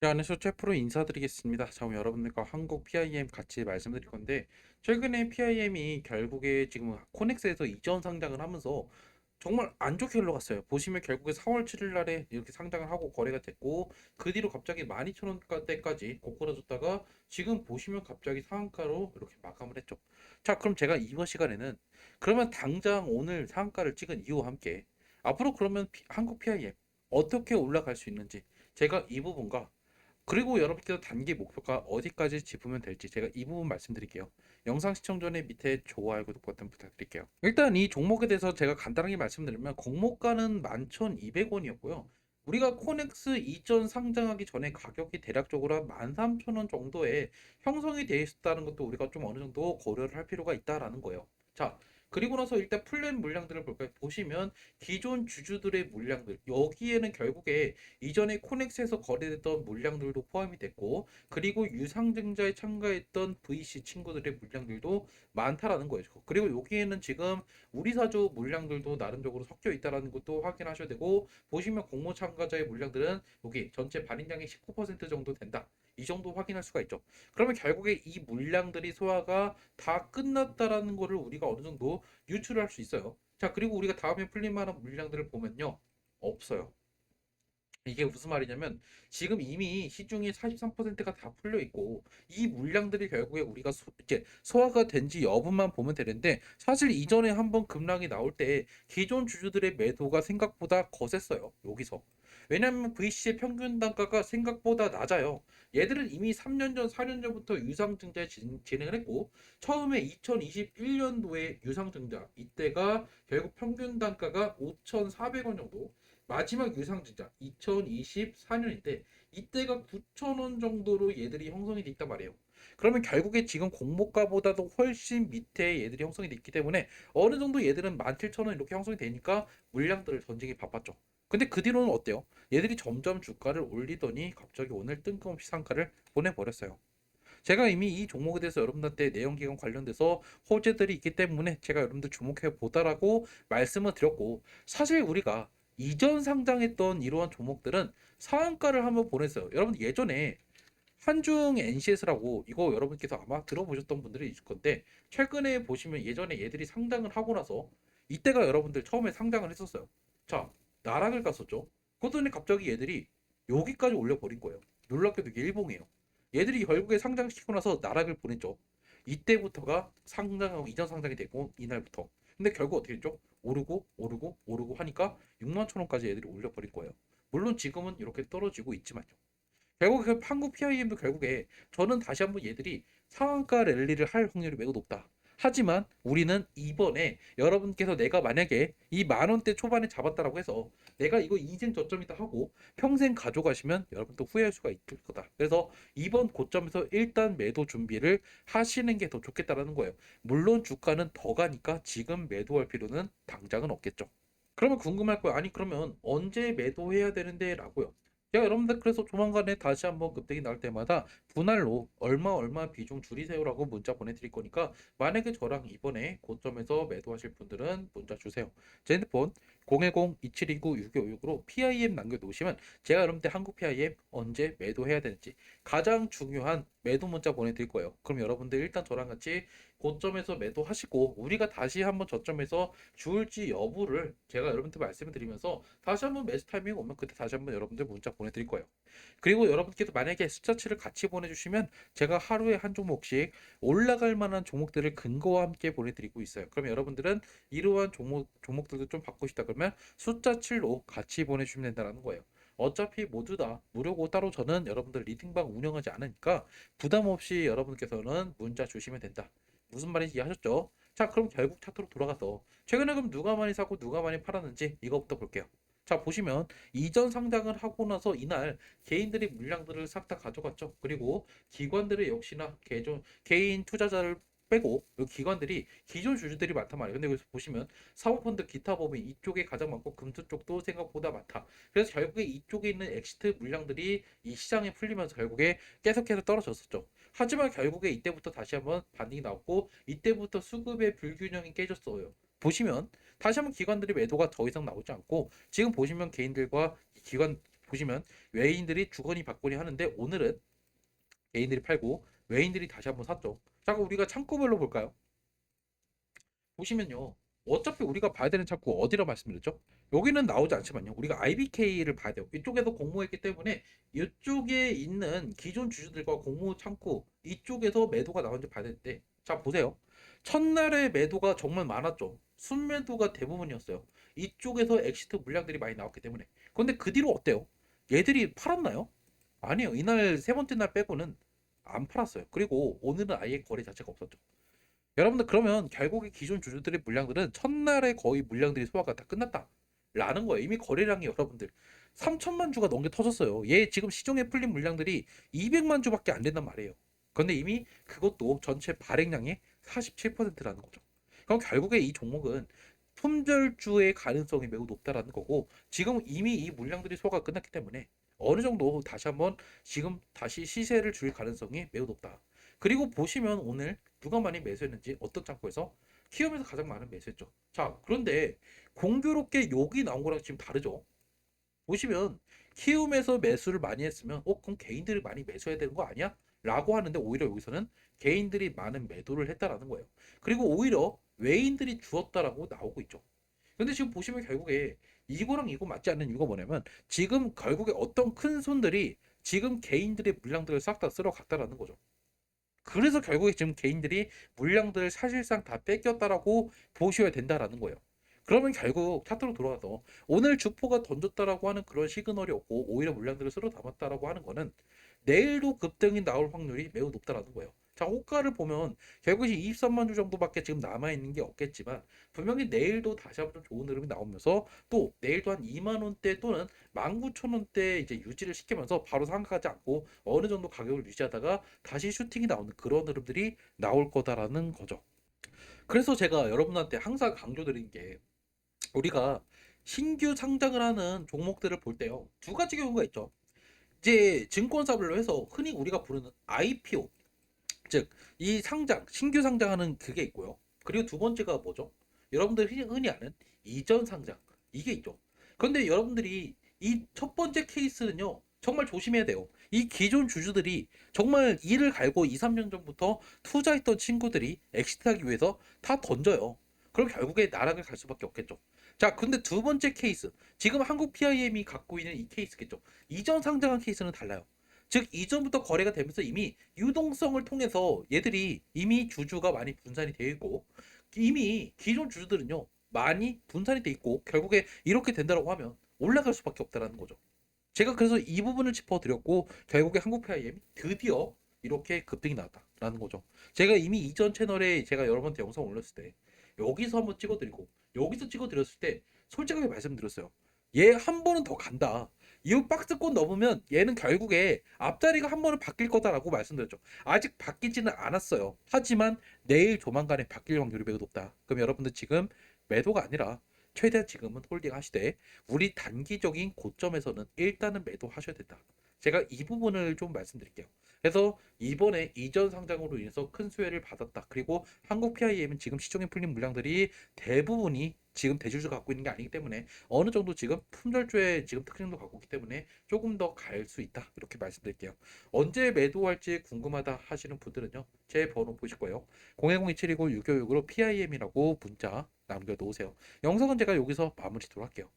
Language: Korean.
네, 안녕하세요. 채프로 인사드리겠습니다. 자, 오늘 여러분들과 한국 PIM 같이 말씀드릴 건데, 최근에 PIM이 결국에 지금 코넥스에서 이전 상장을 하면서 정말 안 좋게 흘러갔어요. 보시면 결국에 4월 7일 날에 이렇게 상장을 하고 거래가 됐고, 그 뒤로 갑자기 12,000원대까지 고꾸라졌다가 지금 보시면 갑자기 상한가로 이렇게 마감을 했죠. 자, 그럼 제가 이번 시간에는 그러면 당장 오늘 상한가를 찍은 이유와 함께 앞으로 그러면 피- 한국 PIM 어떻게 올라갈 수 있는지 제가 이 부분과 그리고 여러분께서 단기 목표가 어디까지 짚으면 될지 제가 이 부분 말씀드릴게요. 영상 시청 전에 밑에 좋아요, 구독 버튼 부탁드릴게요. 일단 이 종목에 대해서 제가 간단하게 말씀드리면 공모가는 11,200원이었고요. 우리가 코넥스 이전 상장하기 전에 가격이 대략적으로 한 13,000원 정도에 형성이 되어 있었다는 것도 우리가 좀 어느 정도 고려를 할 필요가 있다라는 거예요. 자, 그리고 나서 일단 풀린 물량들을 볼까요? 보시면 기존 주주들의 물량들 여기에는 결국에 이전에 코넥스에서 거래됐던 물량들도 포함이 됐고 그리고 유상증자에 참가했던 VC 친구들의 물량들도 많다라는 거예요. 그리고 여기에는 지금 우리 사주 물량들도 나름적으로 섞여 있다라는 것도 확인하셔야 되고 보시면 공모 참가자의 물량들은 여기 전체 발행량의 19% 정도 된다. 이 정도 확인할 수가 있죠. 그러면 결국에 이 물량들이 소화가 다 끝났다라는 거를 우리가 어느 정도 유출할 수 있어요. 자, 그리고 우리가 다음에 풀릴 만한 물량들을 보면요. 없어요. 이게 무슨 말이냐면 지금 이미 시중에 43%가 다 풀려 있고 이 물량들이 결국에 우리가 소, 이제 소화가 된지 여부만 보면 되는데 사실 이전에 한번 급락이 나올 때 기존 주주들의 매도가 생각보다 거셌어요. 여기서. 왜냐하면 VC의 평균 단가가 생각보다 낮아요. 얘들은 이미 3년 전, 4년 전부터 유상증자 진- 진행을 했고 처음에 2021년도에 유상증자 이때가 결국 평균 단가가 5,400원 정도 마지막 유상증자 2024년인데 이때가 9,000원 정도로 얘들이 형성이 돼 있단 말이에요. 그러면 결국에 지금 공모가보다도 훨씬 밑에 얘들이 형성이 돼 있기 때문에 어느 정도 얘들은 17,000원 이렇게 형성이 되니까 물량들을 던지기 바빴죠. 근데 그 뒤로는 어때요? 얘들이 점점 주가를 올리더니 갑자기 오늘 뜬금없이 상가를 보내버렸어요. 제가 이미 이 종목에 대해서 여러분들한테 내연기관 관련돼서 호재들이 있기 때문에 제가 여러분들 주목해 보다라고 말씀을 드렸고 사실 우리가 이전 상장했던 이러한 종목들은 상한가를 한번 보냈어요. 여러분 예전에 한중 NCS라고 이거 여러분께서 아마 들어보셨던 분들이 있을 건데 최근에 보시면 예전에 얘들이 상장을 하고 나서 이때가 여러분들 처음에 상장을 했었어요. 자 나락을 갔었죠. 그러더니 갑자기 얘들이 여기까지 올려버린 거예요. 놀랍게도 일봉이에요. 얘들이 결국에 상장시키고 나서 나락을 보냈죠. 이때부터가 상장하고 이전 상장이 되고 이날부터. 근데 결국 어떻게 됐죠? 오르고 오르고 오르고 하니까 6만 천 원까지 애들이 올려버릴 거예요. 물론 지금은 이렇게 떨어지고 있지만요. 결국 그 한국 PIM도 결국에 저는 다시 한번 얘들이 상한가 랠리를 할 확률이 매우 높다. 하지만 우리는 이번에 여러분께서 내가 만약에 이 만 원대 초반에 잡았다라고 해서 내가 이거 인생 저점이다 하고 평생 가져가시면 여러분도 후회할 수가 있을 거다. 그래서 이번 고점에서 일단 매도 준비를 하시는 게 더 좋겠다라는 거예요. 물론 주가는 더 가니까 지금 매도할 필요는 당장은 없겠죠. 그러면 궁금할 거예요. 아니 그러면 언제 매도해야 되는데 라고요. 제가 여러분들 그래서 조만간에 다시 한번 급등이 나올 때마다 분할로 얼마 얼마 비중 줄이세요라고 문자 보내드릴 거니까 만약에 저랑 이번에 고점에서 매도하실 분들은 문자 주세요. 제 핸드폰 010-2729-6556으로 PIM 남겨놓으시면 제가 여러분들 한국 PIM 언제 매도해야 되는지 가장 중요한 매도 문자 보내드릴 거예요. 그럼 여러분들 일단 저랑 같이 고점에서 매도하시고 우리가 다시 한번 저점에서 줄지 여부를 제가 여러분들 말씀을 드리면서 다시 한번 매수 타이밍 오면 그때 다시 한번 여러분들 문자 보내드릴 거예요. 그리고 여러분께서 만약에 숫자치를 같이 보내주시면 제가 하루에 한 종목씩 올라갈 만한 종목들을 근거와 함께 보내드리고 있어요. 그럼 여러분들은 이러한 종목, 종목들도 좀 받고 싶다 그러면 숫자 7로 같이 보내주시면 된다는 거예요. 어차피 모두 다 무료고 따로 저는 여러분들 리딩방 운영하지 않으니까 부담 없이 여러분께서는 문자 주시면 된다. 무슨 말인지 이해하셨죠? 자, 그럼 결국 차트로 돌아가서 최근에 그럼 누가 많이 사고 누가 많이 팔았는지 이거부터 볼게요. 자, 보시면 이전 상장을 하고 나서 이날 개인들이 물량들을 싹 다 가져갔죠. 그리고 기관들의 역시나 개인 투자자를 빼고 기관들이 기존 주주들이 많단 말이에요. 근데 여기서 보시면 사모펀드 기타 법인 이쪽에 가장 많고 금투 쪽도 생각보다 많다. 그래서 결국에 이쪽에 있는 엑시트 물량들이 이 시장에 풀리면서 결국에 계속해서 떨어졌었죠. 하지만 결국에 이때부터 다시 한번 반등이 나왔고 이때부터 수급의 불균형이 깨졌어요. 보시면 다시 한번 기관들이 매도가 더 이상 나오지 않고 지금 보시면 개인들과 이 기관 보시면 외인들이 주거니 받거니 하는데 오늘은 개인들이 팔고 외인들이 다시 한번 샀죠. 자, 그럼 우리가 창구별로 볼까요? 보시면요. 어차피 우리가 봐야 되는 창구 어디라 말씀드렸죠? 여기는 나오지 않지만요. 우리가 IBK를 봐야 돼요. 이쪽에서 공모했기 때문에 이쪽에 있는 기존 주주들과 공모 창구 이쪽에서 매도가 나온지 봐야 되는데 자 보세요. 첫날에 매도가 정말 많았죠. 순매도가 대부분이었어요. 이쪽에서 엑시트 물량들이 많이 나왔기 때문에. 그런데 그 뒤로 어때요? 얘들이 팔았나요? 아니요. 이날 세 번째 날 빼고는 안 팔았어요. 그리고 오늘은 아예 거래 자체가 없었죠. 여러분들 그러면 결국에 기존 주주들의 물량들은 첫날에 거의 물량들이 소화가 다 끝났다. 라는 거예요. 이미 거래량이 여러분들 3천만 주가 넘게 터졌어요. 얘 지금 시중에 풀린 물량들이 200만 주밖에 안 된단 말이에요. 근데 이미 그것도 전체 발행량의 47%라는 거죠. 그럼 결국에 이 종목은 품절주의 가능성이 매우 높다라는 거고 지금 이미 이 물량들이 소화가 끝났기 때문에 어느 정도 다시 한번 지금 다시 시세를 줄 가능성이 매우 높다. 그리고 보시면 오늘 누가 많이 매수했는지 어떤 창고에서 키움에서 가장 많은 매수했죠. 자, 그런데 공교롭게 여기 나온 거랑 지금 다르죠. 보시면 키움에서 매수를 많이 했으면 어 그럼 개인들이 많이 매수해야 되는 거 아니야? 라고 하는데 오히려 여기서는 개인들이 많은 매도를 했다라는 거예요. 그리고 오히려 외인들이 주었다라고 나오고 있죠. 근데 지금 보시면 결국에 이거랑 이거 맞지 않는 이유가 뭐냐면 지금 결국에 어떤 큰 손들이 지금 개인들의 물량들을 싹 다 쓸어 갔다라는 거죠. 그래서 결국에 지금 개인들이 물량들을 사실상 다 뺏겼다라고 보셔야 된다라는 거예요. 그러면 결국 차트로 돌아와서 오늘 주포가 던졌다라고 하는 그런 시그널이 없고 오히려 물량들을 쓸어 담았다라고 하는 거는 내일도 급등이 나올 확률이 매우 높다라는 거예요. 자, 호가를 보면 결국에 23만 주 정도밖에 지금 남아 있는 게 없겠지만 분명히 내일도 다시 한번 좀 좋은 흐름이 나오면서 또 내일도 한 2만 원대 또는 19,000원대 이제 유지를 시키면서 바로 상승하지 않고 어느 정도 가격을 유지하다가 다시 슈팅이 나오는 그런 흐름들이 나올 거다라는 거죠. 그래서 제가 여러분한테 항상 강조드린 게 우리가 신규 상장을 하는 종목들을 볼 때요. 두 가지 경우가 있죠. 이제 증권사별로 해서 흔히 우리가 부르는 IPO 즉 이 상장 신규 상장하는 그게 있고요. 그리고 두 번째가 뭐죠? 여러분들 흔히, 아는 이전 상장 이게 있죠. 그런데 여러분들이 이 첫 번째 케이스는요. 정말 조심해야 돼요. 이 기존 주주들이 정말 이를 갈고 2, 3년 전부터 투자했던 친구들이 엑시트하기 위해서 다 던져요. 그럼 결국에 나락을 갈 수밖에 없겠죠. 자, 근데 두 번째 케이스. 지금 한국 PIM이 갖고 있는 이 케이스겠죠. 이전 상장한 케이스는 달라요. 즉 이전부터 거래가 되면서 이미 유동성을 통해서 얘들이 이미 주주가 많이 분산이 되어 있고 이미 기존 주주들은요 많이 분산이 돼 있고 결국에 이렇게 된다라고 하면 올라갈 수밖에 없다라는 거죠. 제가 그래서 이 부분을 짚어드렸고 결국에 한국 PIM이 드디어 이렇게 급등이 나왔다라는 거죠. 제가 이미 이전 채널에 제가 여러분한테 영상 올렸을 때 여기서 한번 찍어드리고 여기서 찍어드렸을 때 솔직하게 말씀드렸어요. 얘 한 번은 더 간다. 이 박스권 넘으면 얘는 결국에 앞자리가 한 번은 바뀔 거다라고 말씀드렸죠. 아직 바뀌지는 않았어요. 하지만 내일 조만간에 바뀔 확률이 매우 높다. 그럼 여러분들 지금 매도가 아니라 최대한 지금은 홀딩 하시되 우리 단기적인 고점에서는 일단은 매도하셔야 된다. 제가 이 부분을 좀 말씀드릴게요. 그래서 이번에 이전 상장으로 인해서 큰 수혜를 받았다. 그리고 한국 PIM은 지금 시중에 풀린 물량들이 대부분이 지금 대주주가 갖고 있는 게 아니기 때문에 어느 정도 지금 품절주의 지금 특징도 갖고 있기 때문에 조금 더 갈 수 있다. 이렇게 말씀드릴게요. 언제 매도할지 궁금하다 하시는 분들은요. 제 번호 보실 거예요. 010-2729-656으로 PIM이라고 문자 남겨놓으세요. 영상은 제가 여기서 마무리 하도록 할게요.